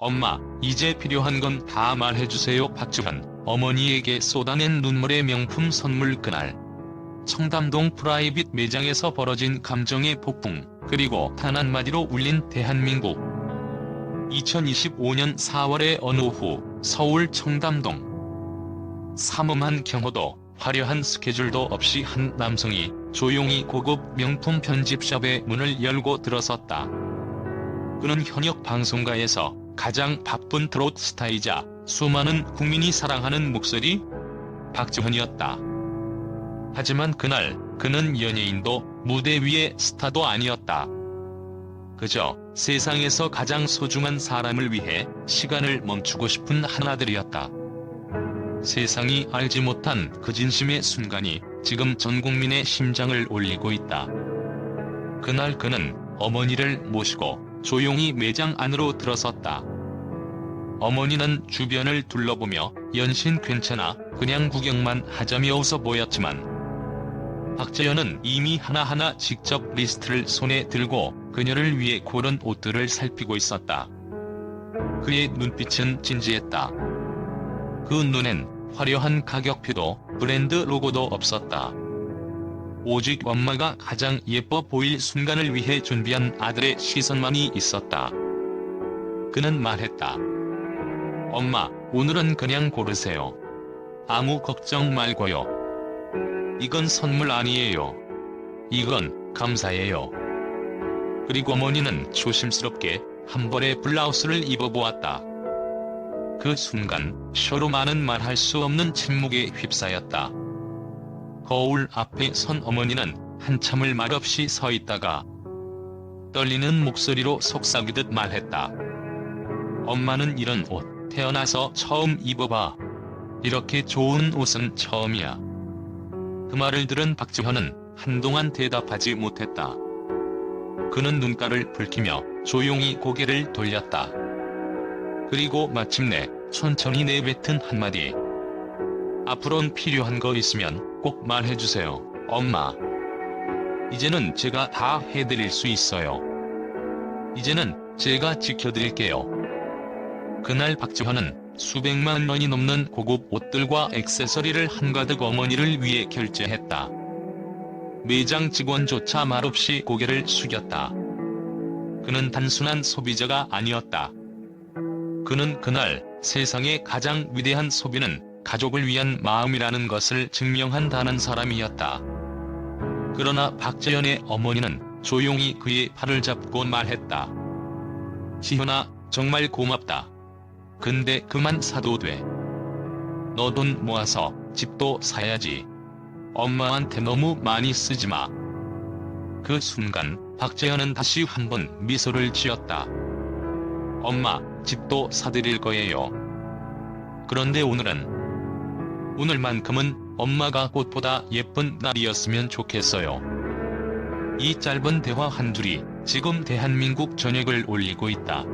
엄마, 이제 필요한 건 다 말해주세요. 박주현, 어머니에게 쏟아낸 눈물의 명품 선물 그날. 청담동 프라이빗 매장에서 벌어진 감정의 폭풍, 그리고 단 한마디로 울린 대한민국. 2025년 4월의 어느 오후, 서울 청담동. 삼엄한 경호도, 화려한 스케줄도 없이 한 남성이 조용히 고급 명품 편집샵의 문을 열고 들어섰다. 그는 현역 방송가에서 가장 바쁜 트롯 스타이자 수많은 국민이 사랑하는 목소리 박지훈이었다. 하지만 그날 그는 연예인도 무대 위의 스타도 아니었다. 그저 세상에서 가장 소중한 사람을 위해 시간을 멈추고 싶은 하나들이었다. 세상이 알지 못한 그 진심의 순간이 지금 전 국민의 심장을 올리고 있다. 그날 그는 어머니를 모시고 조용히 매장 안으로 들어섰다. 어머니는 주변을 둘러보며 연신 괜찮아 그냥 구경만 하자며 웃어 보였지만 박재현은 이미 하나하나 직접 리스트를 손에 들고 그녀를 위해 고른 옷들을 살피고 있었다. 그의 눈빛은 진지했다. 그 눈엔 화려한 가격표도 브랜드 로고도 없었다. 오직 엄마가 가장 예뻐 보일 순간을 위해 준비한 아들의 시선만이 있었다. 그는 말했다. 엄마, 오늘은 그냥 고르세요. 아무 걱정 말고요. 이건 선물 아니에요. 이건 감사예요. 그리고 어머니는 조심스럽게 한 벌의 블라우스를 입어보았다. 그 순간 쇼로만은 말할 수 없는 침묵에 휩싸였다. 거울 앞에 선 어머니는 한참을 말없이 서 있다가 떨리는 목소리로 속삭이듯 말했다. 엄마는 이런 옷 태어나서 처음 입어봐. 이렇게 좋은 옷은 처음이야. 그 말을 들은 박지현은 한동안 대답하지 못했다. 그는 눈가를 붉히며 조용히 고개를 돌렸다. 그리고 마침내 천천히 내뱉은 한마디. 앞으론 필요한 거 있으면 꼭 말해주세요, 엄마. 이제는 제가 다 해드릴 수 있어요. 이제는 제가 지켜드릴게요. 그날 박지환은 수백만 원이 넘는 고급 옷들과 액세서리를 한가득 어머니를 위해 결제했다. 매장 직원조차 말없이 고개를 숙였다. 그는 단순한 소비자가 아니었다. 그는 그날 세상의 가장 위대한 소비는 가족을 위한 마음이라는 것을 증명한다는 사람이었다. 그러나 박재현의 어머니는 조용히 그의 팔을 잡고 말했다. 지현아, 정말 고맙다. 근데 그만 사도 돼. 너 돈 모아서 집도 사야지. 엄마한테 너무 많이 쓰지 마. 그 순간 박재현은 다시 한번 미소를 지었다. 엄마, 집도 사드릴 거예요. 그런데 오늘은 오늘만큼은 엄마가 꽃보다 예쁜 날이었으면 좋겠어요. 이 짧은 대화 한 줄이 지금 대한민국 전역을 올리고 있다.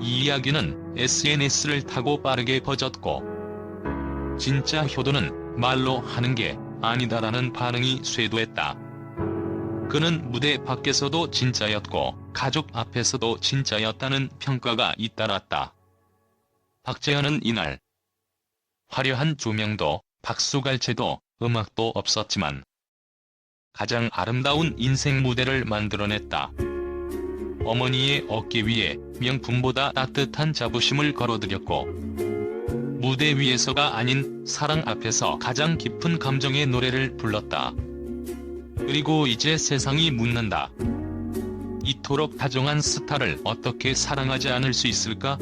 이 이야기는 SNS를 타고 빠르게 퍼졌고 진짜 효도는 말로 하는 게 아니다라는 반응이 쇄도했다. 그는 무대 밖에서도 진짜였고 가족 앞에서도 진짜였다는 평가가 잇따랐다. 박재현은 이날 화려한 조명도 박수갈채도 음악도 없었지만 가장 아름다운 인생 무대를 만들어냈다. 어머니의 어깨 위에 명품보다 따뜻한 자부심을 걸어드렸고 무대 위에서가 아닌 사랑 앞에서 가장 깊은 감정의 노래를 불렀다. 그리고 이제 세상이 묻는다. 이토록 다정한 스타를 어떻게 사랑하지 않을 수 있을까?